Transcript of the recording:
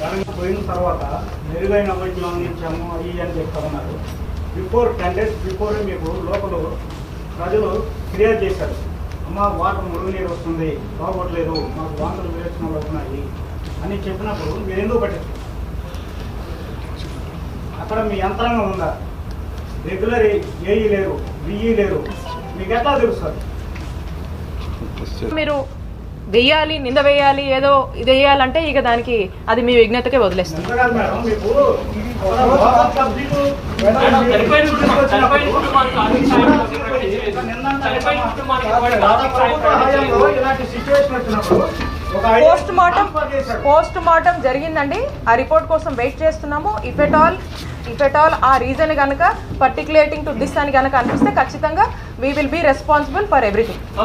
జగన్ పోయిన తర్వాత మెరుగైన వైద్యం అందించాము అయ్యి అని చెప్తా ఉన్నారు. బిఫోర్ టెన్ డేస్ బిఫోర్ మీకు లోపల ప్రజలు ఫిర్యాదు చేశారు. అమ్మ వాటర్ మురుగునీరు వస్తుంది బాగోట్లేదు మాకు వాంతులు విరేచనలు అవుతున్నాయి అని చెప్పినప్పుడు మీరు ఎందుకు పట్టించారు అక్కడ మీ యంత్రాంగం ఉందా? రెగ్యులర్ ఏఈ లేరు బిఈ లేరు. మీకు ఎట్లా తెలుస్తుంది? మీరు వెయ్యాలి నింద వేయాలి ఏదో ఇది వేయాలంటే ఇక దానికి అది మీ విజ్ఞతకే వదిలేస్తుంది. ఇలాంటి సిచ్యువేషన్ వచ్చినప్పుడు పోస్ట్ మార్టం. పోస్ట్ మార్టం జరిగిందండి ఆ రిపోర్ట్ కోసం వెయిట్ చేస్తున్నాము if at all if at all ఆ రీజన్ కనుక పర్టికులేటింగ్ టు దిస్ అని కనుక అనిపిస్తే ఖచ్చితంగా we will be responsible for everything ఆ,